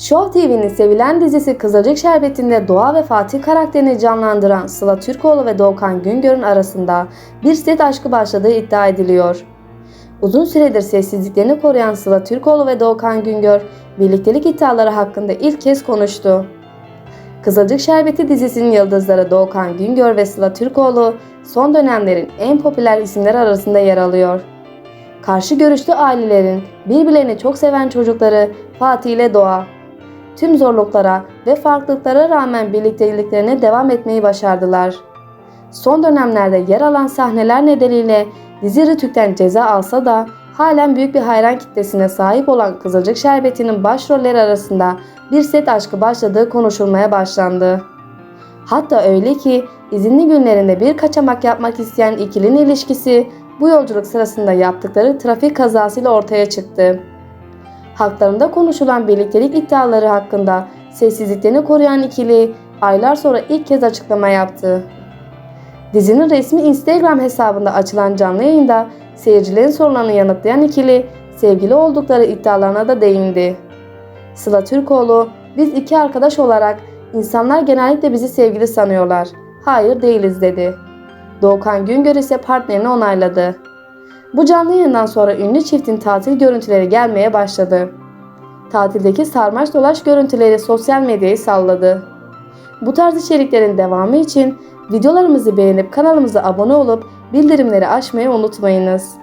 Show TV'nin sevilen dizisi Kızılcık Şerbeti'nde Doğa ve Fatih karakterini canlandıran Sıla Türkoğlu ve Doğukan Güngör'ün arasında bir set aşkı başladığı iddia ediliyor. Uzun süredir sessizliklerini koruyan Sıla Türkoğlu ve Doğukan Güngör, birliktelik iddiaları hakkında ilk kez konuştu. Kızılcık Şerbeti dizisinin yıldızları Doğukan Güngör ve Sıla Türkoğlu son dönemlerin en popüler isimler arasında yer alıyor. Karşı görüşlü ailelerin birbirlerini çok seven çocukları Fatih ile Doğa. Tüm zorluklara ve farklılıklara rağmen birlikteliklerine devam etmeyi başardılar. Son dönemlerde yer alan sahneler nedeniyle dizi Rütük'ten ceza alsa da halen büyük bir hayran kitlesine sahip olan Kızılcık Şerbeti'nin başrolleri arasında bir set aşkı başladığı konuşulmaya başlandı. Hatta öyle ki izinli günlerinde bir kaçamak yapmak isteyen ikilinin ilişkisi bu yolculuk sırasında yaptıkları trafik kazasıyla ortaya çıktı. Haklarında konuşulan birliktelik iddiaları hakkında sessizliklerini koruyan ikili aylar sonra ilk kez açıklama yaptı. Dizinin resmi Instagram hesabında açılan canlı yayında seyircilerin sorularını yanıtlayan ikili sevgili oldukları iddialarına da değindi. Sıla Türkoğlu, biz iki arkadaş olarak insanlar genellikle bizi sevgili sanıyorlar. Hayır değiliz dedi. Doğukan Güngör ise partnerini onayladı. Bu canlı yayından sonra ünlü çiftin tatil görüntüleri gelmeye başladı. Tatildeki sarmaş dolaş görüntüleri sosyal medyayı salladı. Bu tarz içeriklerin devamı için videolarımızı beğenip kanalımıza abone olup bildirimleri açmayı unutmayınız.